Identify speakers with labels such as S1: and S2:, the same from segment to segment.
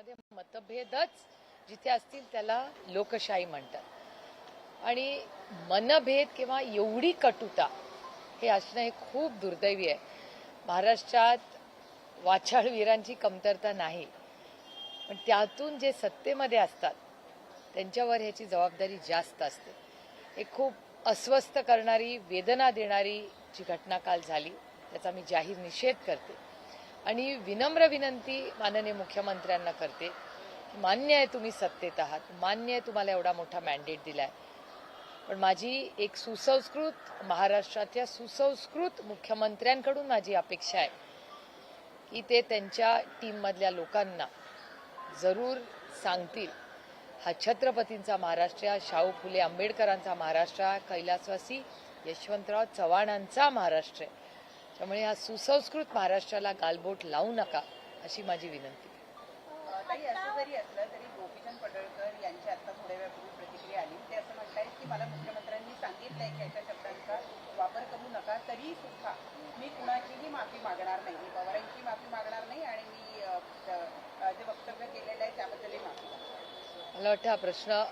S1: राज्यांमध्ये मतभेदच जिथे असतील त्याला लोकशाही म्हणतात. आणि मनभेद किंवा एवढी कटुता हे असणं हे खूप दुर्दैवी आहे. महाराष्ट्रात वाचाळवीरांची कमतरता नाही. पण त्यातून जे सत्तेमध्ये असतात त्यांच्यावर ह्याची जबाबदारी जास्त असते. हे खूप अस्वस्थ करणारी वेदना देणारी जी घटना काल झाली त्याचा मी जाहीर निषेध करते. आणि विनम्र विनंती माननीय मुख्यमंत्र्यांना करते मान्य आहे तुम्ही सत्तेत आहात मान्य आहे तुम्हाला एवढा मोठा मॅन्डेट दिलाय. पण माझी एक सुसंस्कृत महाराष्ट्राच्या सुसंस्कृत मुख्यमंत्र्यांकडून माझी अपेक्षा आहे की ते त्यांच्या टीममधल्या लोकांना जरूर सांगतील. हा छत्रपतींचा महाराष्ट्र शाहू फुले आंबेडकरांचा महाराष्ट्र कैलासवासी यशवंतराव चव्हाणांचा महाराष्ट्र आहे. त्यामुळे या सुसंस्कृत महाराष्ट्राला गालबोट लावू नका अशी माझी विनंती.
S2: असं जरी असलं तरी गोपीचंद पडळकर यांची आता थोड्या वेळापूर्वी प्रतिक्रिया आली. ते असं म्हणतायत की मला मुख्यमंत्र्यांनी सांगितलंय की अशा शब्दांचा वापर करू नका तरी सुद्धा मी कुणाचीही माफी मागणार नाही. मी पवारांची माफी मागणार नाही आणि मी जे वक्तव्य केलेलं आहे त्याबद्दलही माफी
S1: मला वाटतं हा प्रश्न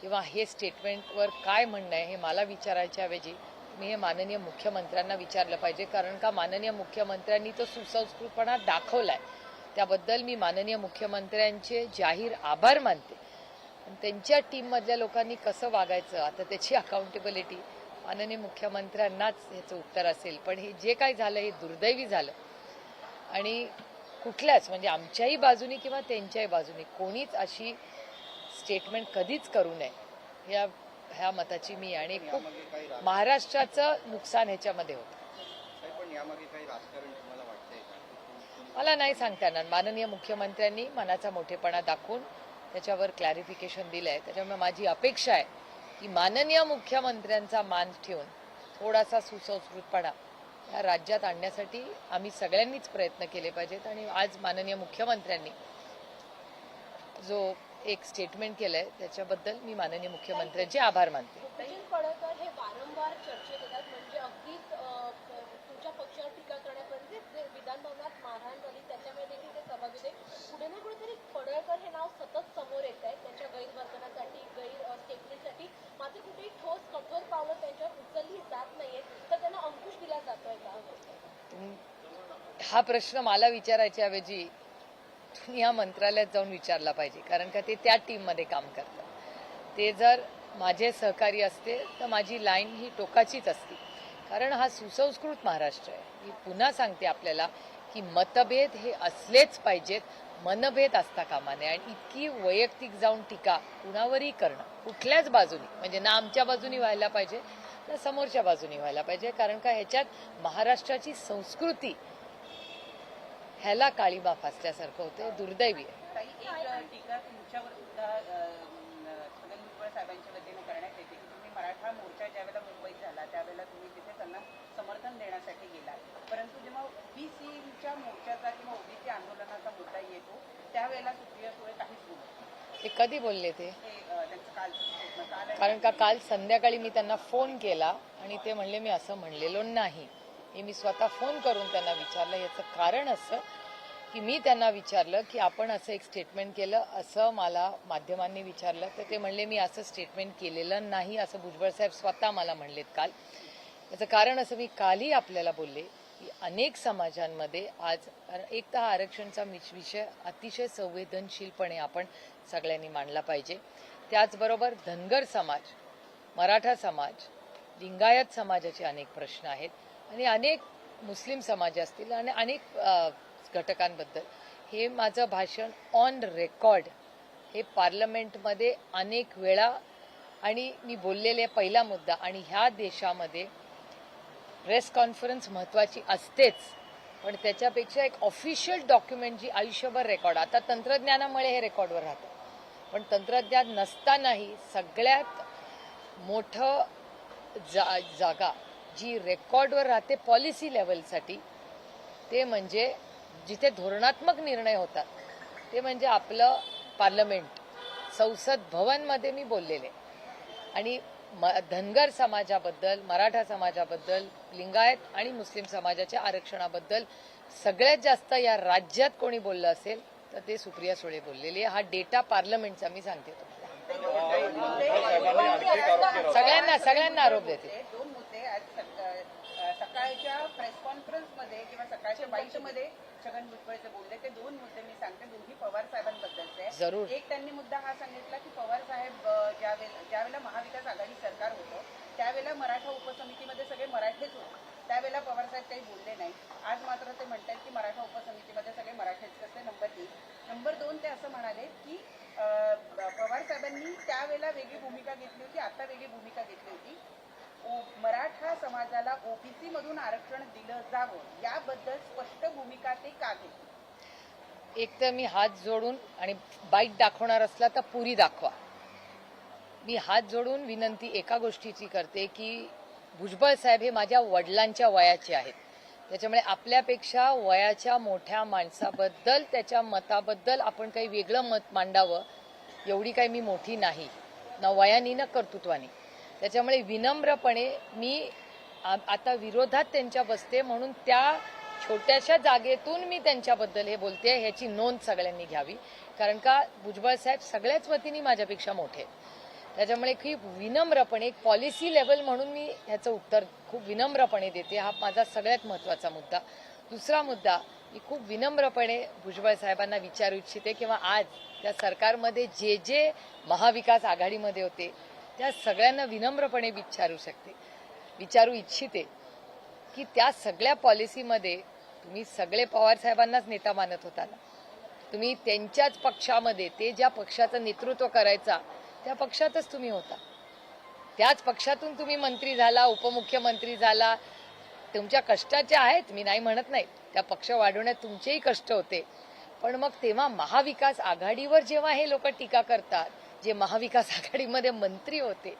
S1: किंवा हे स्टेटमेंटवर काय म्हणणं आहे हे मला विचारायच्या ऐवजी मी हे माननीय मुख्यमंत्र्यांना विचारलं पाहिजे. कारण का माननीय मुख्यमंत्र्यांनी तो सुसंस्कृतपणा दाखवलाय. त्याबद्दल मी माननीय मुख्यमंत्र्यांचे जाहीर आभार मानते. त्यांच्या टीममधल्या लोकांनी कसं वागायचं? आता त्याची अकाउंटेबिलिटी माननीय मुख्यमंत्र्यांनाच ह्याचं उत्तर असेल. पण हे जे काय झालं हे दुर्दैवी झालं. आणि कुठल्याच म्हणजे आमच्याही बाजूनी किंवा त्यांच्याही बाजूनी कोणीच अशी स्टेटमेंट कधीच करू नये. या ह्या मताची मी आणि खूप महाराष्ट्राचं नुकसान ह्याच्यामध्ये होतं. मला नाही सांगता येणार. माननीय मुख्यमंत्र्यांनी मनाचा मोठेपणा दाखवून त्याच्यावर क्लॅरिफिकेशन दिलं आहे त्याच्यामुळे माझी अपेक्षा आहे की माननीय मुख्यमंत्र्यांचा मान ठेवून थोडासा सुसंस्कृतपणा या राज्यात आणण्यासाठी आम्ही सगळ्यांनीच प्रयत्न केले पाहिजेत. आणि आज माननीय मुख्यमंत्र्यांनी जो एक स्टेटमेंट केलंय त्याच्याबद्दल मी माननीय मुख्यमंत्र्यांचे आभार मानते.
S3: हे वारंवार चर्चेत येतात म्हणजे अगदीच अ, तुमच्या पक्षावर टीका करण्यापर्यंत जे विधानभवनात मारहाण झाली त्याच्यामध्ये देखील ते सहभागी होते कुठे ना कुठेतरी पडळकर हे नाव सतत समोर येत आहे त्यांच्या गैरवर्तनासाठी गैर स्टेटमेंटसाठी मात्र कुठेही ठोस कठोर पावलं त्यांच्यावर उचलली जात नाहीयेत तर त्यांना अंकुश दिला जातोय का?
S1: तुम- हा प्रश्न मला विचारायच्या ऐवजी या मंत्रालयात जाऊन विचारला पाहिजे कारण का ते त्या टीममध्ये काम करतात ते जर माझे सहकारी असते तर माझी लाईन ही टोकाचीच असती. कारण हा सुसंस्कृत महाराष्ट्र आहे. मी पुन्हा सांगते आपल्याला की मतभेद हे असलेच पाहिजेत मनभेद असता कामा नये. आणि इतकी वैयक्तिक जाऊन टीका कुणावरही करणं कुठल्याच बाजूनी म्हणजे ना आमच्या बाजूनी व्हायला पाहिजे ना समोरच्या बाजूनी व्हायला पाहिजे. कारण का ह्याच्यात महाराष्ट्राची संस्कृती ह्याला काळीबा फासल्यासारखं होतं दुर्दैवी आहे
S2: मराठा मोर्चा ज्यावेळेला मुंबईत झाला त्यावेळेला तुम्ही तिथे त्यांना समर्थन देण्यासाठी गेलात परंतु जेव्हा ओबीसीच्या मोर्चाचा किंवा ओबीसी आंदोलनाचा मुद्दा येतो त्यावेळेला सुप्रिया सुळे काहीच बोलत.
S1: ते कधी बोलले ते. कारण का काल संध्याकाळी मी त्यांना फोन केला आणि ते म्हणले मी असं म्हणलेलो नाही हे मी स्वतः फोन करून त्यांना विचारलं याचं कारण असं की मी त्यांना विचारलं की आपण असं एक स्टेटमेंट केलं असं मला माध्यमांनी विचारलं. तर ते म्हणले मी असं स्टेटमेंट केलेलं नाही असं भुजबळ साहेब स्वतः मला म्हणलेत काल. याचं कारण असं मी कालही आपल्याला बोलले की अनेक समाजांमध्ये आज एक तर हा आरक्षणचा विषय अतिशय संवेदनशीलपणे आपण सगळ्यांनी मांडला पाहिजे. त्याचबरोबर धनगर समाज मराठा समाज लिंगायत समाजाचे अनेक प्रश्न आहेत. आणि अनेक मुस्लिम समाज असतील आणि अनेक घटकांबद्दल. हे माझं भाषण ऑन रेकॉर्ड हे पार्लमेंटमध्ये अनेक वेळा आणि मी बोललेले पहिला मुद्दा आणि ह्या देशामध्ये प्रेस कॉन्फरन्स महत्त्वाची असतेच. पण त्याच्यापेक्षा एक ऑफिशियल डॉक्युमेंट जी आयुष्यभर रेकॉर्ड आता तंत्रज्ञानामुळे हे रेकॉर्डवर राहतं. पण तंत्रज्ञान नसतानाही सगळ्यात मोठं जा जागा जी रेकॉर्डवर राहते पॉलिसी लेवलसाठी ते म्हणजे जिथे धोरणात्मक निर्णय होतात ते म्हणजे आपलं पार्लमेंट. संसद भवनमध्ये मी बोललेले. आणि म धनगर समाजाबद्दल मराठा समाजाबद्दल लिंगायत आणि मुस्लिम समाजाच्या आरक्षणाबद्दल सगळ्यात जास्त या राज्यात कोणी बोललं असेल तर ते सुप्रिया सुळे बोललेली. हा डेटा पार्लमेंटचा मी सांगते तुम्हाला. सगळ्यांना सगळ्यांना आरोप देते.
S2: दोन मुद्दे आज सकाळच्या प्रेस कॉन्फरन्समध्ये किंवा सकाळच्या बाईटमध्ये छगन भुजबळचे बोलले. ते दोन मुद्दे मी सांगते. दोन्ही पवार साहेबांबद्दलचे.
S1: जरूर.
S2: एक त्यांनी मुद्दा हा सांगितला की पवार साहेब ज्यावेळेला ज्यावेळेला महाविकास आघाडी सरकार होतं त्यावेळेला मराठा उपसमितीमध्ये सगळे मराठेच होते. त्यावेळेला पवार साहेब काही बोलले नाही. आज मात्र ते म्हणतात की मराठा उपसमितीमध्ये सगळे मराठेच कसे नंबर एक नंबर दोन ते असं म्हणाले की अ, पवार साहेबांनी त्यावेळेला वेगळी भूमिका घेतली होती आता वेगळी भूमिका घेतली होती. मराठा समाजाला ओबीसी मधून आरक्षण दिलं जावं याबद्दल स्पष्ट भूमिका ते का घेतली?
S1: एक तर मी हात जोडून आणि बाईट दाखवणार असला तर पुरी दाखवा. मी हात जोडून विनंती एका गोष्टीची करते की भुजबळ साहेब हे माझ्या वडिलांच्या वयाचे आहेत. त्याच्यामुळे आपल्यापेक्षा वयाच्या मोठ्या माणसाबद्दल त्याच्या मताबद्दल आपण काही वेगळं मत मांडावं एवढी काही मी मोठी नाही. ना वयानी ना कर्तृत्वानी. त्याच्यामुळे विनम्रपणे मी आता विरोधात त्यांच्या बसते म्हणून त्या छोट्याशा जागेतून मी त्यांच्याबद्दल हे बोलते ह्याची नोंद सगळ्यांनी घ्यावी. कारण का भुजबळ साहेब सगळ्याच वतीने माझ्यापेक्षा मोठे त्याच्यामुळे खूप विनम्रपणे एक पॉलिसी लेवल म्हणून मी ह्याचं उत्तर खूप विनम्रपणे देते. हा माझा सगळ्यात महत्त्वाचा मुद्दा. दुसरा मुद्दा मी खूप विनम्रपणे भुजबळ साहेबांना विचारू इच्छिते किंवा आज त्या सरकारमध्ये जे जे महाविकास आघाडीमध्ये होते त्या सगळ्यांना विनम्रपणे विचारू शकते. विचारू इच्छिते की त्या सगळ्या पॉलिसीमध्ये तुम्ही सगळे पवार साहेबांनाच नेता मानत होता ना तुम्ही त्यांच्याच पक्षामध्ये ते ज्या पक्षाचं नेतृत्व करायचा त्या पक्षातच तुम्ही होता. त्याच पक्षातून तुम्ही मंत्री झाला उपमुख्यमंत्री झाला. तुमच्या कष्टाच्या आहेत मी नाही म्हणत नाही. त्या पक्ष वाढवण्यात तुमचेही कष्ट होते. पण मग तेव्हा महाविकास आघाडीवर जेव्हा हे लोक टीका करतात जे महाविकास आघाडीमध्ये मंत्री होते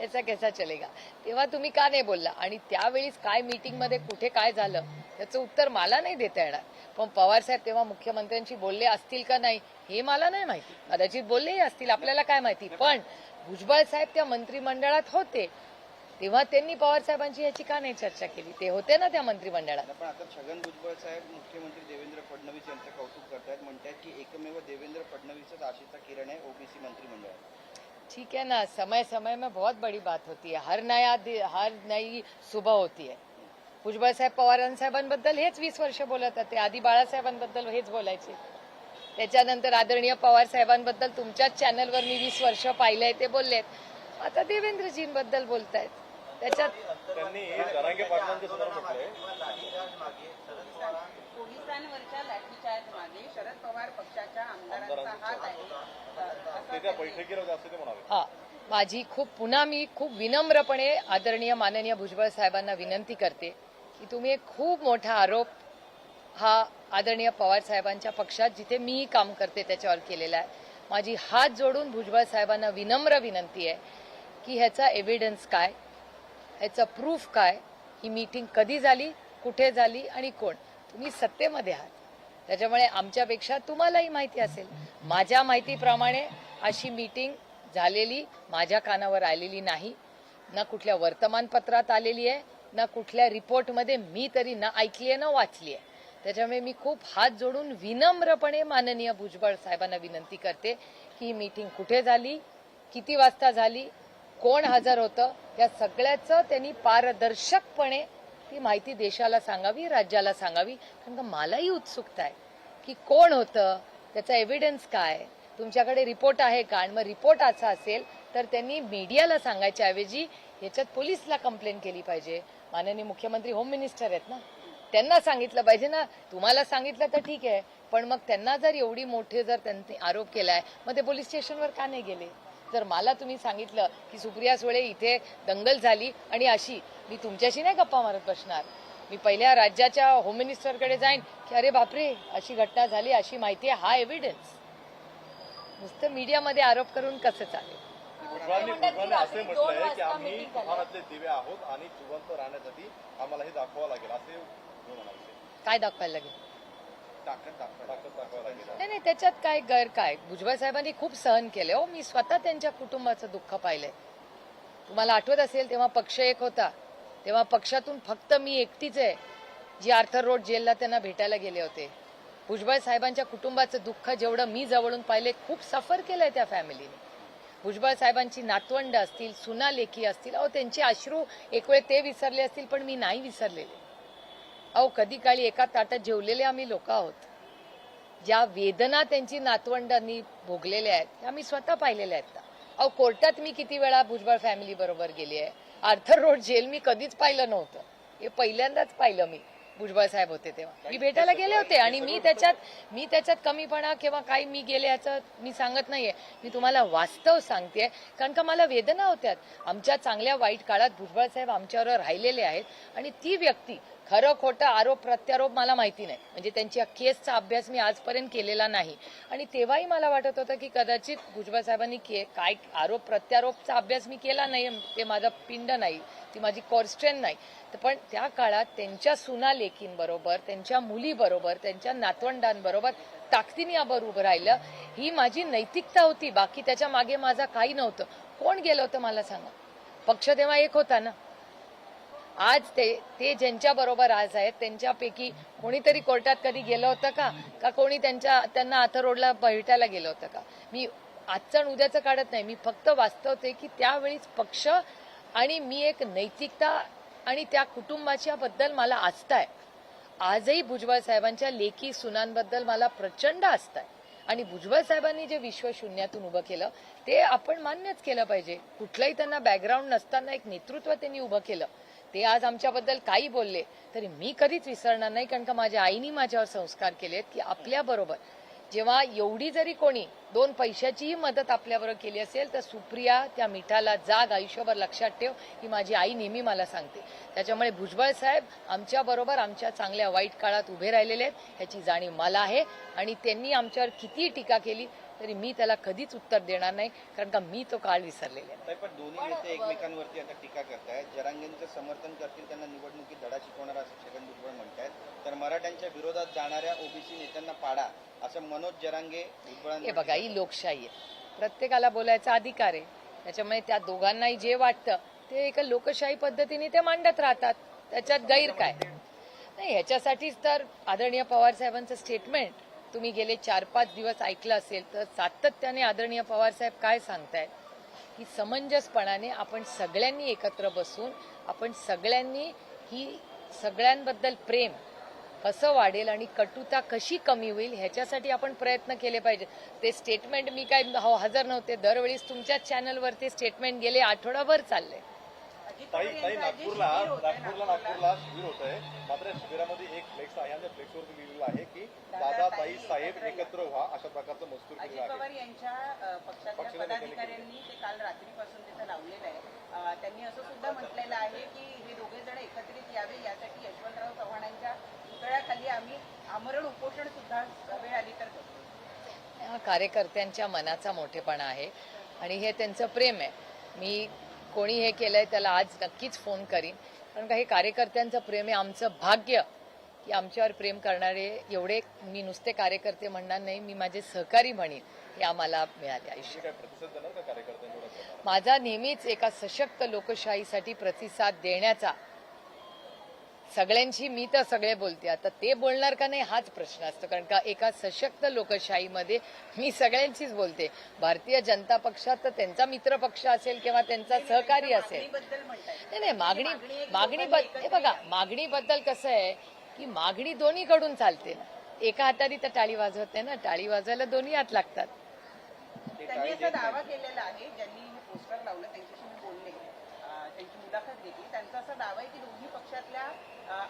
S1: याचा कैसा चलेगा. तेव्हा तुम्ही का नाही बोलला? आणि त्यावेळीच काय मीटिंगमध्ये कुठे काय झालं त्याचं उत्तर मला नाही देता येणार. पण पवार साहेब तेव्हा मुख्यमंत्र्यांशी बोलले असतील का नाही हे मला नाही माहिती. कदाचित बोललेही असतील आपल्याला काय माहिती. पण भुजबळ साहेब त्या मंत्रिमंडळात होते. तेव्हा त्यांनी पवार साहेबांची याची का नाही चर्चा केली? ते होते ना त्या मंत्रिमंडळात.
S4: पण आता छगन भुजबळ साहेब मुख्यमंत्री देवेंद्र फडणवीस यांचं कौतुक करतायत म्हणतात की एकमेव देवेंद्र फडणवीसच आशेचा किरण आहे ओबीसी मंत्रिमंडळात
S1: ठीक है ना समय समय में बहुत बड़ी बात होती है. हर नया हर नई सुबह होती है. भुजबळ साहेब पवारांसाहेबांबद्दल हेच वीस वर्ष बोलत होते. आधी बाळासाहेबांबद्दल हेच बोलायचे. त्याच्यानंतर आदरणीय पवार साहेबांबद्दल तुमच्याच चॅनलवर मी वीस वर्ष पाहिलंय ते बोललेत. आता देवेंद्रजींबद्दल बोलतायत. त्याच्यात
S5: त्यांनी जरांगे पाटलांच्या संदर्भात म्हटलंय
S2: पोलिसांवरच्या लाठीचार्ज मागे शरद पवार पक्षाच्या आमदारांचा हात आहे. असं
S5: ते त्या
S2: त्यांनी-
S5: बैठकीला होते असं ते म्हणाले.
S1: हा माझी खूप पुन्हा मी खूप विनम्रपणे आदरणीय माननीय भुजबळ साहेबांना विनंती करते की तुम्ही एक खूप मोठा आरोप हा आदरणीय पवार साहेबांच्या पक्षात जिथे मीही काम करते त्याच्यावर केलेला आहे. माझी हात जोडून भुजबळ साहेबांना विनम्र विनंती आहे की ह्याचा एव्हिडन्स काय? ह्याचं प्रूफ काय? ही मीटिंग कधी झाली? कुठे झाली? आणि कोण? तुम्ही सत्तेमध्ये आहात. त्याच्यामुळे आमच्यापेक्षा तुम्हालाही माहिती असेल. माझ्या माहितीप्रमाणे अशी मीटिंग झालेली माझ्या कानावर आलेली नाही. ना कुठल्या वर्तमानपत्रात आलेली आहे ना कुठल्या रिपोर्टमध्ये मी तरी ना ऐकली आहे ना वाचली आहे. त्याच्यामुळे मी खूप हात जोडून विनम्रपणे माननीय भुजबळ साहेबांना विनंती करते की ही मीटिंग कुठे झाली? किती वाजता झाली? कोण हजर होतं या सगळ्याचं त्यांनी पारदर्शकपणे ती माहिती देशाला सांगावी राज्याला सांगावी. कारण का मलाही उत्सुकता आहे की कोण होतं त्याचा एव्हिडन्स काय तुमच्याकडे रिपोर्ट आहे का? आणि मग रिपोर्ट असा असेल तर त्यांनी मीडियाला सांगायच्या ऐवजी ह्याच्यात पोलिसला कंप्लेंट केली पाहिजे. माननीय मुख्यमंत्री होम मिनिस्टर आहेत ना? त्यांना सांगितलं पाहिजे ना? तुम्हाला सांगितलं तर ठीक आहे. पण मग त्यांना जर एवढी मोठे जर त्यांनी आरोप केलाय मग ते पोलीस स्टेशनवर का नाही गेले? जर मला तुम्ही सांगितलं की सुप्रिया सुळे इथे दंगल झाली आणि अशी मी तुमच्याशी नाही गप्पा मारत बसणार. मी पहिल्या राज्याच्या होम मिनिस्टरकडे जाईन की अरे बापरे अशी घटना झाली अशी माहिती आहे हा एव्हिडन्स नुसतं मीडियामध्ये आरोप करून कसं चालेल?
S5: भुजबळांनी
S3: म्हणतात की
S5: भुजबळांनी असे
S3: रात्री दोन
S5: म्हटलंय की
S3: वाजता
S5: आम्ही
S3: meeting झाली.
S5: तुफानातले दिवे आहोत आणि जिवंत राहण्यासाठी आम्हाला हे दाखवावं लागेल असे भुजबळ म्हणाले
S1: काय दाखवायला लागेल? नाही नाही त्याच्यात काय गैर काय? भुजबळ साहेबांनी खूप सहन केले. हो मी स्वतः त्यांच्या कुटुंबाचं दुःख पाहिलंय तुम्हाला आठवत असेल तेव्हा पक्ष एक होता. तेव्हा पक्षातून फक्त मी एकटीच आहे. जी आर्थर रोड जेलला त्यांना भेटायला गेले होते. भुजबळ साहेबांच्या कुटुंबाचं दुःख जेवढं मी जवळून पाहिले खूप सफर केलंय त्या फॅमिलीने भुजबळ साहेबांची नातवंड असतील सुना लेखी असतील अहो त्यांचे अश्रू एक वेळ ते विसरले असतील पण मी नाही विसरलेले. अहो कधी काळी एका ताटात जेवलेले आम्ही लोक आहोत. ज्या वेदना त्यांची नातवंडांनी भोगलेल्या आहेत त्या मी स्वतः पाहिलेल्या आहेत. अहो कोर्टात मी किती वेळा भुजबळ फॅमिली बरोबर गेली आहे आर्थर रोड जेल मी कधीच पाहिलं नव्हतं. हे पहिल्यांदाच पाहिलं मी. भुजबळ साहेब होते तेव्हा. मी भेटायला गेले होते आणि मी त्याच्यात मी त्याच्यात कमीपणा किंवा काही मी गेले याचं मी सांगत नाहीये. मी तुम्हाला वास्तव सांगते कारण का मला वेदना होत्यात. आमच्या चांगल्या वाईट काळात भुजबळ साहेब आमच्यावर राहिलेले आहेत आणि ती व्यक्ती खरं खोटं आरोप प्रत्यारोप मला माहिती नाही. म्हणजे त्यांच्या केसचा अभ्यास मी आजपर्यंत केलेला नाही. आणि तेव्हाही मला वाटत होतं की कदाचित भुजबळ साहेबांनी के काय आरोप प्रत्यारोपचा अभ्यास मी केला नाही ते माझा पिंड नाही. ती माझी कॉर्स्ट्रेन नाही. तर पण त्या काळात त्यांच्या सुना लेकींबरोबर त्यांच्या मुलीबरोबर त्यांच्या नातवंडांबरोबर ताकदीने यावर उभं राहिलं ही माझी नैतिकता होती. बाकी त्याच्यामागे माझा काही नव्हतं. कोण गेलं होतं मला सांगा? पक्ष तेव्हा एक होता ना? आज ते ते ज्यांच्या बरोबर आज आहेत त्यांच्यापैकी कोणीतरी कोर्टात कधी गेलं होतं का? का कोणी त्यांच्या त्यांना आथरोडला रोडला भेटायला गेलं होतं का? मी आजचं उद्याचं काढत नाही. मी फक्त वास्तवते की त्यावेळीच पक्ष आणि मी एक नैतिकता आणि त्या कुटुंबाच्या बद्दल मला आस्था आहे आजही भुजबळ साहेबांच्या लेखी सुनांबद्दल मला प्रचंड आस्था आहे आणि भुजबळ साहेबांनी जे विश्व शून्यातून उभं केलं ते आपण मान्यच केलं पाहिजे. कुठलंही त्यांना बॅकग्राऊंड नसताना एक नेतृत्व त्यांनी उभं केलं. ते आज आमच्याबद्दल काही बोलले तरी मी कधीच विसरणार नाही कारण का माझ्या आईनी माझ्यावर संस्कार केलेत की आपल्याबरोबर जेव्हा एवढी जरी कोणी दोन पैशाचीही मदत आपल्याबरोबर केली असेल तर सुप्रिया त्या मिठाला जाग आयुष्यभर लक्षात ठेव ही माझी आई नेहमी मला सांगते. त्याच्यामुळे भुजबळ साहेब आमच्याबरोबर आमच्या चांगल्या वाईट काळात उभे राहिलेले आहेत ह्याची जाणीव मला आहे. आणि त्यांनी आमच्यावर कितीही टीका केली तरी मी त्याला कधीच उत्तर देणार नाही कारण का मी तो काळ विसरलेला आहे.
S4: पण दोन्ही नेते एकमेकांवरती आता टीका करतायत. जरांगेंचं समर्थन करतील त्यांना निवडणुकीत धडा शिकवणार असं छगन भुजबळ म्हणतायत. तर मराठ्यांच्या विरोधात जाणाऱ्या ओबीसी नेत्यांना पाडा असं मनोज जरांगे
S1: हे बघा ही लोकशाही आहे. प्रत्येकाला बोलायचा अधिकार आहे. त्याच्यामुळे त्या दोघांनाही जे वाटतं ते एका लोकशाही पद्धतीने ते मांडत राहतात. त्याच्यात गैर काय? नाही ह्याच्यासाठीच तर आदरणीय पवार साहेबांचं स्टेटमेंट तुम्ही गेले चार पाच दिवस ऐकलं असेल तर सातत्याने आदरणीय पवार साहेब काय सांगतायत? की समंजसपणाने आपण सगळ्यांनी एकत्र बसून आपण सगळ्यांनी ही सगळ्यांबद्दल प्रेम कसं वाढेल आणि कटुता कशी कमी होईल ह्याच्यासाठी आपण प्रयत्न केले पाहिजे. ते स्टेटमेंट मी काय हो, हजर नव्हते. दरवेळीस तुमच्याच चॅनलवर ते स्टेटमेंट गेले आठवडाभर चाललंय
S5: ताई ताई नागपूरला नागपूरला नागपूरला शिबिर होत आहे. मात्र या शिबिरामध्ये एक फ्लेक्स आहे आणि फ्लेक्सवरती लिहिलेलं आहे की दादा ताई साहेब एकत्र व्हा अशा प्रकारचं मजकूर
S2: अजित
S5: केलेलं आहे.
S2: पवार यांच्या
S5: पक्षाच्या
S2: पदाधिकाऱ्यांनी ते काल रात्रीपासून तिथं लावलेलं आहे. त्यांनी असं सुद्धा म्हटलेलं आहे की हे दोघे जण एकत्रित यावे यासाठी यशवंतराव चव्हाणांच्या पुतळ्याखाली आम्ही आमरण उपोषण सुद्धा वेळ आली तर करू
S1: हा कार्यकर्त्यांच्या मनाचा मोठेपणा आहे आणि हे त्यांचं प्रेम आहे. मी कोणी हे केलंय त्याला आज नक्कीच फोन करीन. कारण का हे कार्यकर्त्यांचं प्रेम आहे आमचं भाग्य की आमच्यावर प्रेम करणारे एवढे मी नुसते कार्यकर्ते म्हणणार नाही मी माझे सहकारी म्हणेन हे आम्हाला मिळाले आयुष्य. माझा नेहमीच एका सशक्त लोकशाहीसाठी प्रतिसाद देण्याचा सगळ्यांशी मी तर सगळे बोलते. आता ते बोलणार का नाही हाच प्रश्न असतो. कारण का एका सशक्त लोकशाहीमध्ये मी सगळ्यांशीच बोलते. भारतीय जनता पक्षात तर त्यांचा मित्र पक्ष असेल किंवा त्यांचा सहकारी असेल. नाही नाही मागणी
S2: मागणी
S1: हे बघा मागणीबद्दल कसं आहे की मागणी दोन्हीकडून चालते. ना एका हाताने तर टाळी वाजवते ना. टाळी वाजवायला दोन्ही हात लागतात.
S2: त्यांनी असा दावा केलेला आहे. ज्यांनी पोस्टर लावलं त्यांच्या त्यांची मुलाखत घेतली. त्यांचा असा दावा आहे की दोन्ही पक्षातल्या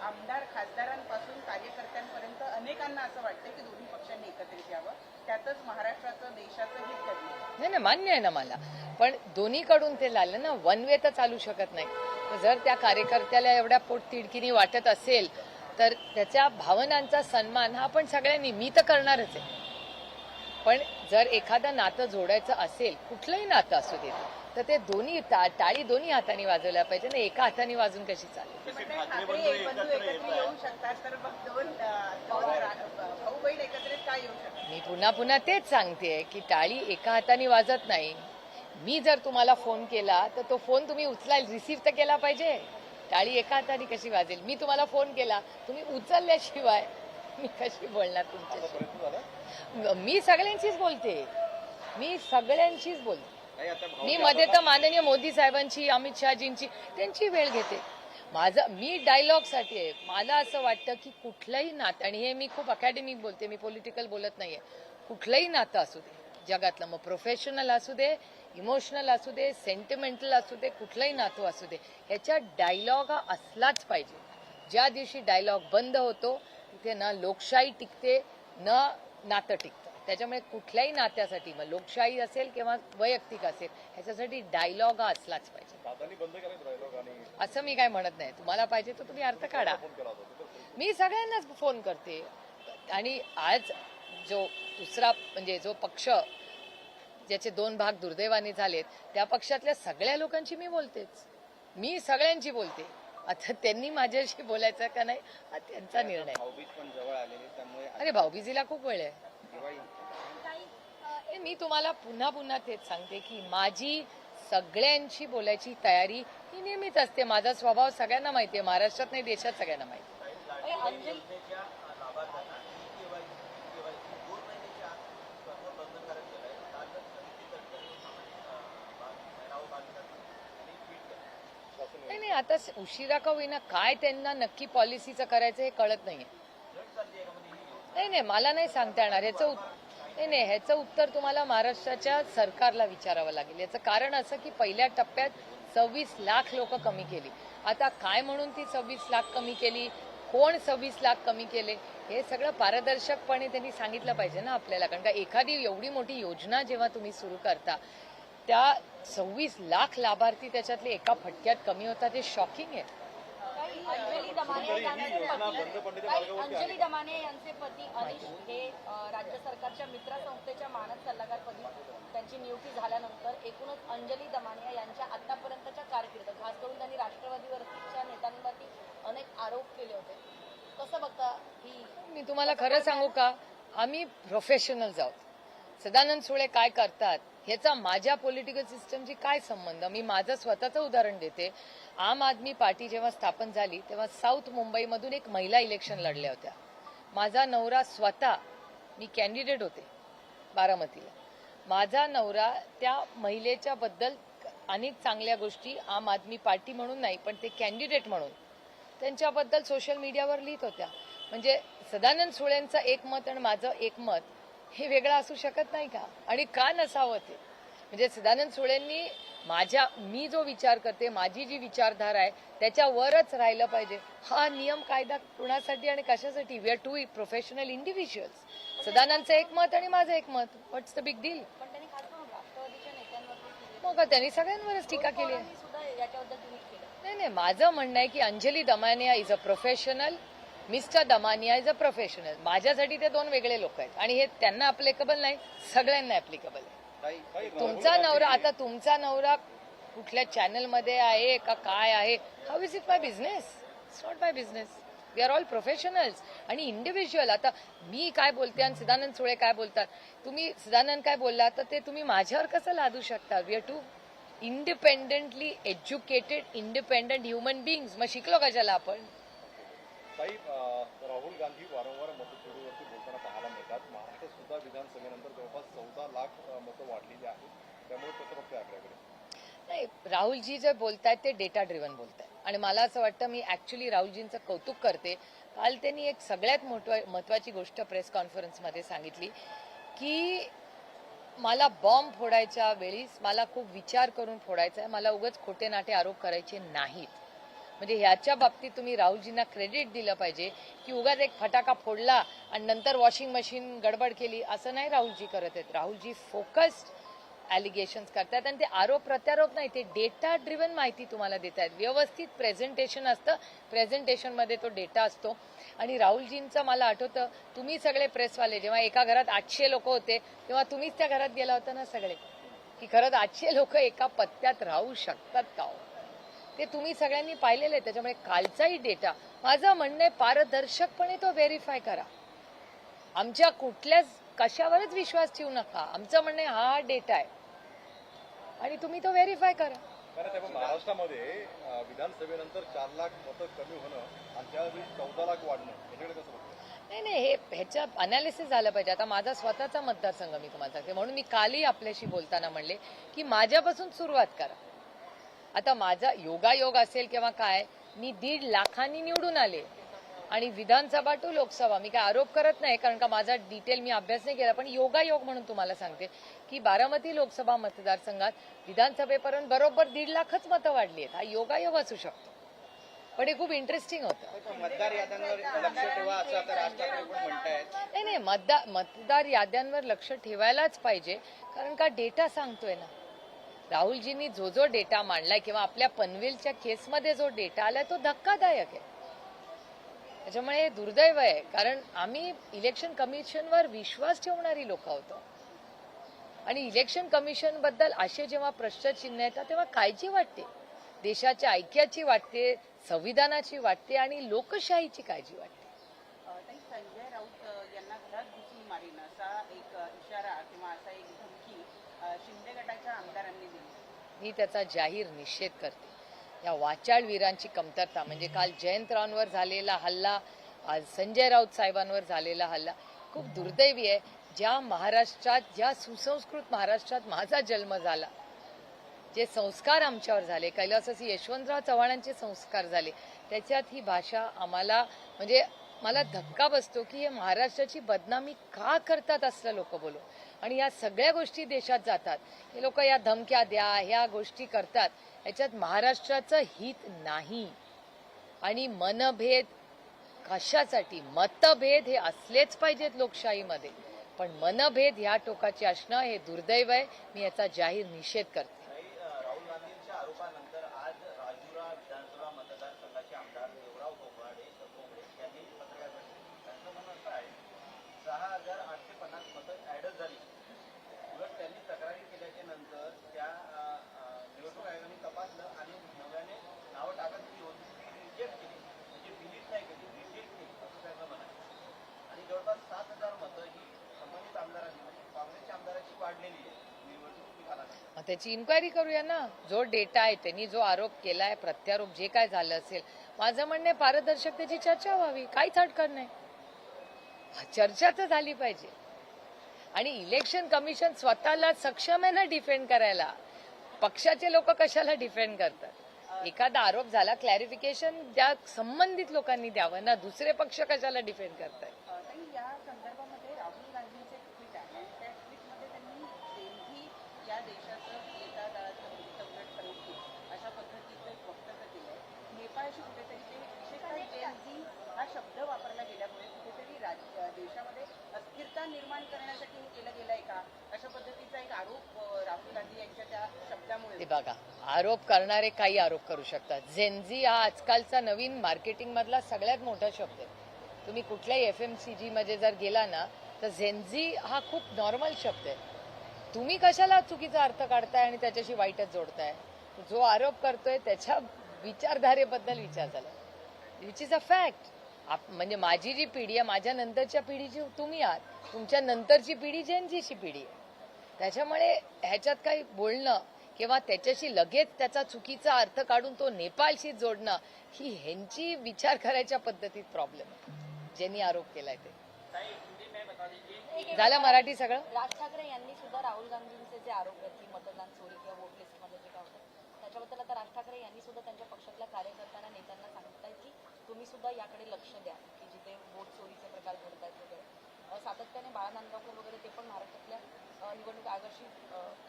S2: आमदार खासदारांपासून कार्यकर्त्यांपर्यंत अनेकांना असं वाटतं की दोन्ही पक्षांनी एकत्रित यावं. त्यातच महाराष्ट्राचं देशाचं हित
S1: नाही नाही मान्य आहे ना मला. पण दोन्हीकडून ते लागलं ना वन वे तर चालू शकत नाही. जर त्या कार्यकर्त्याला एवढ्या पोटतिडकीने वाटत असेल तर त्याच्या भावनांचा सन्मान हा आपण सगळ्यांनी मी तर करणारच आहे. पण जर एखादं नातं जोडायचं असेल कुठलंही नातं असू दे तर ते दोन्ही टा- टाळी दोन्ही हाताने वाजवल्या पाहिजे ना एका हाताने वाजून कशी चालेल?
S2: ते म्हणतात ठाकरे बंधू एकत्र येऊ शकतात तर मग दोन अं, दोन भाऊ बहीण एकत्रित का येऊ शकतात?
S1: मी पुन्हा पुन्हा तेच सांगते की टाळी एका हाताने वाजत नाही. मी जर तुम्हाला फोन केला तर तो फोन तुम्ही उचलायला रिसीव्ह तर केला पाहिजे. टाळी एका हाताने कशी वाजेल? मी तुम्हाला फोन केला तुम्ही उचलल्याशिवाय मी कशी बोलणार तुमच्याशी? मी सगळ्यांशीच बोलते. मी सगळ्यांशीच बोलते. मी मध्ये तर माननीय मोदी साहेबांची अमित शहाजींची त्यांची वेळ घेते. माझं मी डायलॉगसाठी आहे. मला असं वाटतं की कुठलंही नातं आणि हे मी खूप अकॅडमिक बोलते मी पॉलिटिकल बोलत नाहीये. कुठलंही नातं असू दे. जगातलं मग प्रोफेशनल असू दे इमोशनल असू दे सेंटिमेंटल असू दे कुठलंही नातं असू दे. ह्याच्यात डायलॉग हा असलाच पाहिजे. ज्या दिवशी डायलॉग बंद होतो तिथे ना लोकशाही टिकते न नातं टिकतं. त्याच्यामुळे कुठल्याही नात्यासाठी मग लोकशाही असेल किंवा वैयक्तिक असेल ह्याच्यासाठी डायलॉग हा असलाच पाहिजे. असं मी काय म्हणत नाही. तुम्हाला पाहिजे तर तुम्ही अर्थ काढा. मी सगळ्यांनाच फोन करते. आणि आज जो दुसरा म्हणजे जो पक्ष ज्याचे दोन भाग दुर्दैवाने झालेत त्या पक्षातल्या सगळ्या लोकांची मी बोलतेच. मी सगळ्यांची बोलते. आता त्यांनी माझ्याशी बोलायचं का नाही? हा त्यांचा निर्णय.
S4: भाऊबीज पण जवळ आलेली त्यामुळे
S1: अरे भाऊबीजीला खूप वेळ आहे. हे मी तुम्हाला पुन्हा पुन्हा तेच सांगते की माझी सगळ्यांशी बोलायची तयारी ही नेहमीच असते. माझा स्वभाव सगळ्यांना माहिती आहे. महाराष्ट्रात नाही देशात सगळ्यांना माहिती आहे. नाही नाही आता उशिरा का होईना काय त्यांना नक्की पॉलिसीचं करायचं हे कळत नाहीये. नाही नाही मला नाही सांगता येणार. ह्याचं नाही नाही ह्याचं उत्तर तुम्हाला महाराष्ट्राच्या सरकारला विचारावं लागेल. याचं कारण असं की पहिल्या टप्प्यात सव्वीस लाख लोक कमी केली. आता काय म्हणून ती सव्वीस लाख कमी केली? कोण सव्वीस लाख कमी केले? हे सगळं पारदर्शकपणे त्यांनी सांगितलं पाहिजे ना आपल्याला. कारण का एखादी एवढी मोठी योजना जेव्हा तुम्ही सुरू करता त्या सव्वीस लाख लाभार्थी त्याच्यातले एका फटक्यात कमी होतात हे शॉकिंग आहे.
S3: अंजली दमाने
S5: ही
S3: यांचे पती अनिश हे राज्य सरकारच्या मित्र संस्थेच्या मानद सल्लागारपदी त्यांची नियुक्ती झाल्यानंतर एकूणच अंजली दमानिया यांच्या आतापर्यंतच्या कारकिर्द खास करून त्यांनी राष्ट्रवादीवरतीच्या नेत्यांवरती अनेक आरोप केले होते. कसं बघता ही
S1: मी तुम्हाला खरं सांगू का? आम्ही प्रोफेशनल आहोत. सदानंद सुळे काय करतात? ह्याचा माझ्या पॉलिटिकल सिस्टमची काय संबंध? मी माझं स्वतःचं उदाहरण देते. आम आदमी पार्टी जेव्हा स्थापन झाली तेव्हा साऊथ मुंबईमधून एक महिला इलेक्शन लढल्या होत्या. माझा नवरा स्वतः मी कॅन्डिडेट होते बारामतीला. माझा नवरा त्या महिलेच्या बद्दल अनेक चांगल्या गोष्टी आम आदमी पार्टी म्हणून नाही पण ते कॅन्डिडेट म्हणून त्यांच्याबद्दल सोशल मीडियावर लिहित होत्या. म्हणजे सदानंद सुळेंचं एक मत आणि माझं एक मत हे वेगळं असू शकत नाही का? आणि का नसावं ते? म्हणजे सदानंद सुळेंनी माझ्या मी जो विचार करते माझी जी विचारधारा आहे त्याच्यावरच राहिलं पाहिजे. हा नियम कायदा कुणासाठी आणि कशासाठी? We are two professional individuals सदानंदचं एक मत आणि माझं एक मत व्हॉट्स द बिग डील मग त्यांनी सगळ्यांवरच टीका केली आहे. नाही नाही माझं म्हणणं आहे की Anjali Damania is a professional mister Damania is a professional. माझ्यासाठी ते दोन वेगळे लोक आहेत. आणि हे त्यांना अप्लिकेबल नाही सगळ्यांना अप्लिकेबल आहे. तुमचा नवरा आता तुमचा नवरा कुठल्या चॅनलमध्ये आहे का काय आहे? How is it my business it's not my business we are all professionals आणि इंडिव्हिज्युअल आता मी काय बोलते आणि सिदानंद सुळे काय बोलतात? तुम्ही सिदानंद काय बोलला तर ते तुम्ही माझ्यावर कसं लादू शकता? We are two independently educated independent human beings मग शिकलो कशाला आपण?
S5: ताई राहुल गांधी वारंवार मतपेढीवरती बोलताना पाहायला मिळतात. महाराष्ट्रात सुद्धा विधानसभेनंतर जवळपास चौदा लाख मतं वाढलेली आहेत. त्यामुळे कसं आकड्याकडे
S1: नाही राहुलजी जे बोलतायत ते डेटा ड्रिव्हन बोलतायत. आणि मला असं वाटतं मी ऍक्च्युली राहुलजींचं कौतुक करते. काल त्यांनी एक सगळ्यात मोठं महत्वाची गोष्ट प्रेस कॉन्फरन्समध्ये सांगितली की मला बॉम्ब फोडायच्या वेळीस मला खूप विचार करून फोडायचा आहे मला उगाच खोटे नाटे आरोप करायचे नाहीत. म्हणजे ह्याच्या बाबतीत तुम्ही राहुलजींना क्रेडिट दिलं पाहिजे की उगाच एक फटाका फोडला आणि नंतर वॉशिंग मशीन गडबड केली असं नाही राहुलजी करत आहेत. राहुलजी फोकस्ड ॲलिगेशन्स करतात आणि ते आरोप प्रत्यारोप नाही ते डेटा ड्रिव्हन माहिती तुम्हाला देत आहेत. व्यवस्थित प्रेझेंटेशन असतं प्रेझेंटेशनमध्ये तो डेटा असतो. आणि राहुलजींचं मला आठवतं तुम्ही सगळे प्रेसवाले जेव्हा एका घरात आठशे लोक होते तेव्हा तुम्हीच त्या घरात गेला होता ना सगळे? की खरंच आठशे लोक एका पत्त्यात राहू शकतात का हो? ते तुम्ही सगळ्यांनी पाहिलेलं आहे त्याच्यामुळे कालचाही डेटा माझं म्हणणं आहे पारदर्शकपणे तो व्हेरीफाय करा. आमच्या कुठल्याच कशावरच विश्वास ठेवू नका. आमचं म्हणणं हा डेटा आहे. आणि तुम्ही तो व्हेरीफाय करा.
S5: महाराष्ट्रामध्ये विधानसभेनंतर चार लाख मतं कमी होणं आणि त्यावेळी चौदा लाख वाढणं याच्याकडे कसं बघतं
S1: नाही नाही हे ह्याच्या अनालिसिस झालं पाहिजे. आता माझा स्वतःचा मतदारसंघ मी तुम्हाला सांगते. म्हणून मी कालही आपल्याशी बोलताना म्हणले की माझ्यापासून सुरुवात करा. आता माझा योगायोग असेल किंवा काय मी दीड लाखांनी निवडून आले. आणि विधानसभा टू लोकसभा मी काय आरोप करत नाही कारण का माझा डिटेल मी अभ्यास नाही केला पण योगायोग म्हणून तुम्हाला सांगते की बारामती लोकसभा मतदारसंघात विधानसभेपर्यंत बरोबर दीड लाखच मतं वाढली आहेत. हा योगायोग असू शकतो. पण हे खूप इंटरेस्टिंग होतं.
S4: मतदार
S1: नाही नाही मतदार मतदार याद्यांवर लक्ष ठेवायलाच पाहिजे कारण का डेटा सांगतोय ना. राहुलजींनी जो जो डेटा मांडलाय किंवा आपल्या पनवेलच्या केसमध्ये जो डेटा आलाय तो धक्कादायक आहे. त्याच्यामुळे हे दुर्दैव आहे कारण आम्ही इलेक्शन कमिशनवर विश्वास ठेवणारी लोक होतो आणि इलेक्शन कमिशनबद्दल असे जेव्हा प्रश्नचिन्ह येतात तेव्हा काळजी वाटते. देशाच्या ऐक्याची वाटते संविधानाची वाटते आणि लोकशाहीची काळजी वाटते.
S2: संजय राऊत यांना घरात घुसून मारीन असा एक इशारा किंवा असा एक धमकी शिंदे गटाच्या आमदारांनी दिली.
S1: मी त्याचा जाहीर निषेध करते. या वाचाळ वीरांची कमतरता म्हणजे काल जयंतरावांवर झालेला हल्ला आज संजय राऊत साहेबांवर झालेला हल्ला खूप दुर्दैवी आहे. ज्या महाराष्ट्रात ज्या सुसंस्कृत महाराष्ट्रात माझा जन्म झाला जे संस्कार आमच्यावर झाले कैलासासी यशवंतराव चव्हाणांचे संस्कार झाले त्याच्यात ही भाषा आम्हाला म्हणजे मला धक्का बसतो की हे महाराष्ट्राची बदनामी का करतात असलं लोक बोलू आणि या सगळ्या गोष्टी देशात जातात. हे लोक या धमक्या द्या ह्या गोष्टी करतात. याच्यात महाराष्ट्राचं हित नाही. आणि मनभेद कशासाठी? मतभेद हे असलेच पाहिजेत लोकशाहीमध्ये. पण मनभेद ह्या टोकाचे असणं हे दुर्दैव आहे. मी याचा जाहीर निषेध करते
S4: राहुल गांधींच्या आरोपानंतर आज राजुरा विधानसभा मतदारसंघाचे आमदार देवराव कोंभाडे काँग्रेस यांनी पत्रकार परिषद त्यांचं म्हणणं असं आहे सहा हजार आठशे पन्नास मतं ॲडच झाली उलट त्यांनी तक्रारी केल्याच्यानंतर त्या अ, अ, निवडणूक आयोगाने तपासलं आणि नव्याने नावं टाकत ती होती ती रिजेक्ट केली म्हणजे डिलीट नाही केली रिजेक्ट केली असं त्यांचं म्हणणं आहे आणि जवळपास सात हजार मतं ही संबंधित आमदारांनी म्हणजे काँग्रेसच्या आमदारांची वाढलेली आहे निवडणूक निकालानंतर
S1: मग त्याची इन्क्वायरी करूया ना. जो डेटा आहे त्यांनी जो आरोप केलाय प्रत्यारोप जे काय झालं असेल माझं म्हणणं आहे पारदर्शकतेची चर्चा व्हावी. काहीच अडकण नाही. चर्चा तर झाली पाहिजे. आणि इलेक्शन कमिशन स्वतःला सक्षम आहे ना डिफेंड करायला पक्षाचे लोक कशाला डिफेंड करतात? एखादा आरोप झाला क्लॅरिफिकेशन त्या संबंधित लोकांनी द्यावं ना. दुसरे पक्ष कशाला डिफेंड करतात
S2: अ, ताई या संदर्भामध्ये राहुल गांधींचे ट्विट आहे आणि त्या ट्विटमध्ये त्यांनी देणगी या देशाचं एका दळाचं भवितव्य ठरवतील अशा पद्धतीचं एक वक्तव्य केलंय नेपाळशी कुठेतरी ते विशेषतः देणगी हा शब्द वापरला गेल्यामुळे कुठेतरी राज- अ, देशामध्ये अस्थिरता निर्माण करण्यासाठी केलं गेलंय का? अशा पद्धतीचा एक आरोप राहुल गांधी यांच्या त्या शब्दामुळे
S1: बघा आरोप करणारे काही आरोप करू शकतात. झेनझी हा आजकालचा नवीन मार्केटिंग मधला सगळ्यात मोठा शब्द आहे. तुम्ही कुठल्याही एफ एम सी जी मध्ये जर गेला ना तर झेनझी हा खूप नॉर्मल शब्द आहे. तुम्ही कशाला चुकीचा अर्थ काढताय आणि त्याच्याशी वाईटच जोडताय? जो आरोप करतोय त्याच्या विचारधारेबद्दल विचार झाला. विच इज अ फॅक्ट म्हणजे माझी जी पिढी आहे माझ्या नंतरच्या पिढीची तुम्ही आहात. तुमच्या नंतरची पिढी जयंतीची पिढी आहे. त्याच्यामुळे ह्याच्यात काही बोलणं किंवा त्याच्याशी लगेच त्याचा चुकीचा अर्थ काढून तो नेपाळशी जोडणं ही ह्यांची विचार करायच्या पद्धतीत प्रॉब्लेम आहे. ज्यांनी आरोप केलाय ते. झालं मराठी सगळं?
S6: राज ठाकरे यांनी सुद्धा राहुल गांधींचे जे आरोप आहेत की मतदान चोरी किंवा वोट लिस्टमध्ये जे काय होतं त्याच्याबद्दल आता राज ठाकरे यांनी सुद्धा त्यांच्या पक्षातल्या कार्यकर्त्यांना नेत्यांना सांगतायत की तुम्ही सुद्धा याकडे लक्ष द्या की जिथे वोट चोरीचे प्रकार घडत आहेत वगैरे सातत्याने बाळा नांदगावकर वगैरे ते पण महाराष्ट्रातल्या निवडणूक आयोगाशी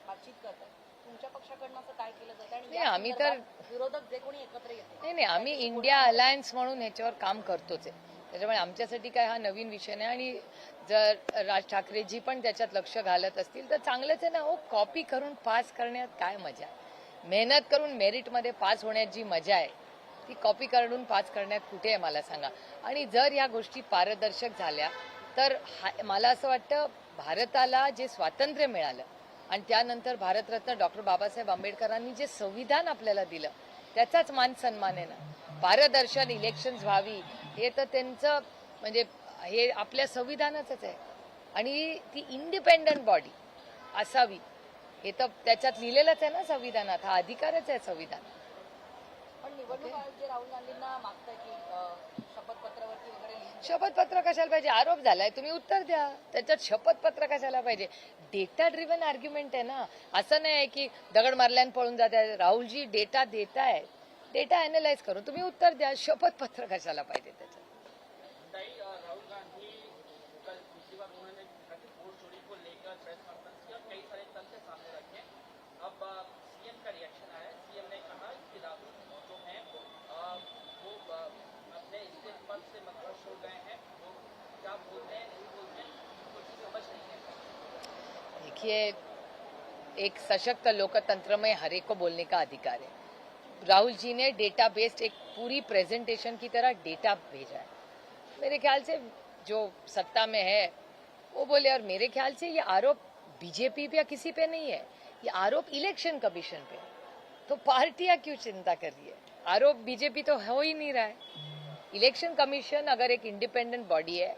S6: बातचीत करतात. तुमच्या पक्षाकडनं असं काय केलं जातं? आणि
S1: नाही,
S6: या
S1: आम्ही तर-
S6: संदर्भात विरोधक जे कोणी एकत्र येते
S1: नाही नाही आम्ही इंडिया अलायन्स म्हणून ह्याच्यावर काम करतोच आहे. त्याच्यामुळे आमच्यासाठी काय हा नवीन विषय नाही. आणि जर राज ठाकरेजी पण त्याच्यात लक्ष घालत असतील तर चांगलंच आहे ना हो कॉपी करून पास करण्यात काय मजा मेहनत करून मेरिटमध्ये पास होण्यात जी मजा आहे ती कॉपी करून पास करण्यात कुठे आहे मला सांगा. आणि जर या गोष्टी पारदर्शक झाल्या तर हा- मला असं वाटतं भारताला जे स्वातंत्र्य मिळालं आणि त्यानंतर भारतरत्न डॉक्टर बाबासाहेब आंबेडकरांनी जे संविधान आपल्याला दिलं त्याचाच मान सन्मान आहे ना. पारदर्शन इलेक्शन्स व्हावी हे तर त्यांचं म्हणजे हे आपल्या संविधानाचंच आहे. आणि ती इंडिपेंडंट बॉडी असावी हे तर त्याच्यात लिहिलेलंच आहे ना संविधानात हा अधिकारच आहे संविधान शपथपत्र कशाला पाहिजे? आरोप झालाय. तुम्ही उत्तर द्या. त्याच्यात शपथपत्र कशाला पाहिजे? डेटा ड्रिव्हन आर्ग्युमेंट आहे ना. असं नाही आहे की दगड मारल्यानं पळून जात आहे राहुलजी डेटा देताय. डेटा अनालाइज करून तुम्ही उत्तर द्या. शपथपत्र कशाला पाहिजे? देखिए, एक सशक्त लोकतंत्र में हर एक को बोलने का अधिकार है। राहुल जी ने डेटा बेस्ड एक पूरी प्रेजेंटेशन की तरह डेटा भेजा है। मेरे ख्याल से जो सत्ता में है, वो बोले, और मेरे ख्याल से ये आरोप बीजेपी पे या किसी पे नहीं है, ये आरोप इलेक्शन कमीशन पे तो पार्टियाँ क्यों चिंता कर रही है? आरोप बीजेपी तो हो ही नहीं रहा है। इलेक्शन कमीशन अगर एक इंडिपेंडेंट बॉडी है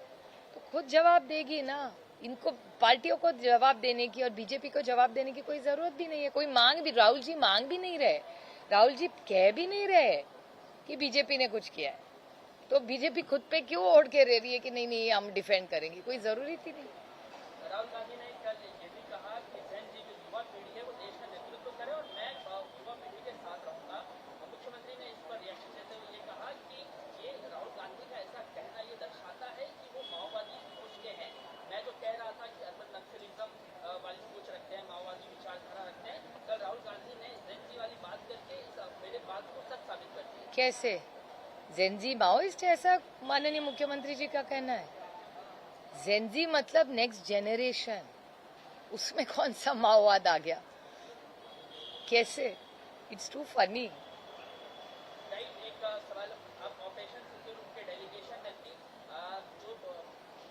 S1: खुद जवाब देगी ना। इनको, पार्टियों को जवाब देने की और बीजेपी को जवाब देने की कोई ज़रूरत भी नहीं है। कोई मांग भी, राहुल जी मांग भी नहीं रहे। राहुल जी कह भी नहीं रहे कि बीजेपी ने कुछ किया है। तो बीजेपी खुद पे क्यों ओढ़ के रह रही है कि नहीं नहीं हम डिफेंड करेंगे? कोई ज़रूरी थी नहीं
S7: राहुल गांधी ने कल ये भी कहा कि जैन जी जो युवा पीढ़ी है वो देश का नेतृत्व करे और मैं अ, युवा पीढ़ी के साथ रहूँगा और मुख्यमंत्री ने इस पर रिएक्शन देते हुए ये कहा कि ये राहुल गांधी का ऐसा कहना ये दर्शाता है कि वो माओवादी सोच के हैं मैं जो कह रहा था कि अर्बन नक्सलिज्म अ, वाली सोच रखते हैं माओवादी विचारधारा रखते हैं कल राहुल गांधी ने जैन जी वाली बात करके इस अ, मेरे बात को सच साबित कर दिया
S1: कैसे? जेनजी माओइस्ट ऐसा माननीय मुख्यमंत्री जी का कहना है। जेंजी मतलब नेक्स्ट जेनरेशन उसमें कौन सा माओवाद आ गया? कैसे? इट्स टू फनी
S7: कई एक अ, सवाल अब ऑपरेशन सिंदूर के डेलीगेशन में थी अ, जो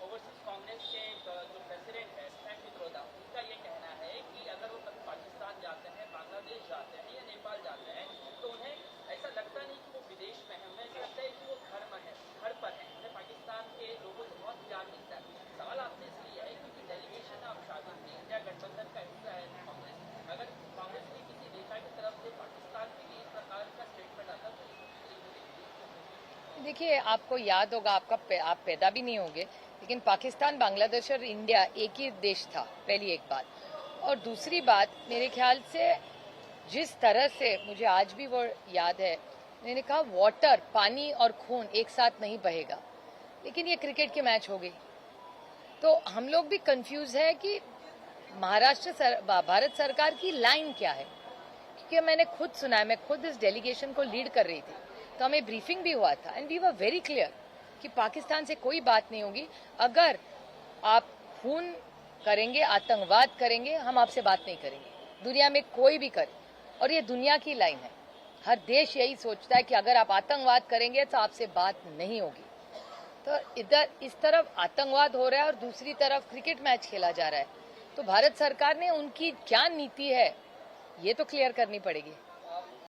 S7: ओवरसीज कांग्रेस के अ, जो प्रेसिडेंट है स्नैक मित्रोदा उनका ये कहना है कि अगर वो कभी पाकिस्तान जाते हैं बांग्लादेश जाते हैं या नेपाल जाते हैं तो उन्हें ऐसा लगता नहीं कि वो विदेश में है उन्हें ऐसा लगता है कि वो घर में है घर पर है उन्हें पाकिस्तान के लोगों से बहुत प्यार मिलता है सवाल आपसे इसलिए है क्योंकि डेलीगेशन आप शादी में इंडिया गठबंधन का हिस्सा है कांग्रेस अगर कांग्रेस के किसी नेता की तरफ़ से पाकिस्तान के लिए इस प्रकार का स्टेटमेंट आता तो
S1: देखिए आपको याद होगा आपका पे- आप पैदा भी नहीं होंगे लेकिन पाकिस्तान बांग्लादेश और इंडिया एक ही देश था पहली एक बात। और दूसरी बात मेरे ख्याल से जिस तरह से मुझे आज भी वो याद है मैंने कहा वाटर पानी और खून एक साथ नहीं बहेगा। लेकिन ये क्रिकेट के मैच हो गई। तो हम लोग भी कंफ्यूज है कि महाराष्ट्र सर, भारत सरकार की लाइन क्या है? क्योंकि मैंने खुद सुना है मैं खुद इस डेलीगेशन को लीड कर रही थी। तो हमें ब्रीफिंग भी हुआ था and we were very clear कि पाकिस्तान से कोई बात नहीं होगी। अगर आप खून करेंगे, आतंकवाद करेंगे, हम आपसे बात नहीं करेंगे। दुनिया में कोई भी करे। और ये दुनिया की लाइन है। हर देश यही सोचता है कि अगर आप आतंकवाद करेंगे तो आपसे बात नहीं होगी। तो इधर इस तरफ़ आतंकवाद हो रहा है और दूसरी तरफ़ क्रिकेट मैच खेला जा रहा है। तो भारत सरकार ने उनकी क्या नीति है, ये तो क्लियर करनी पड़ेगी।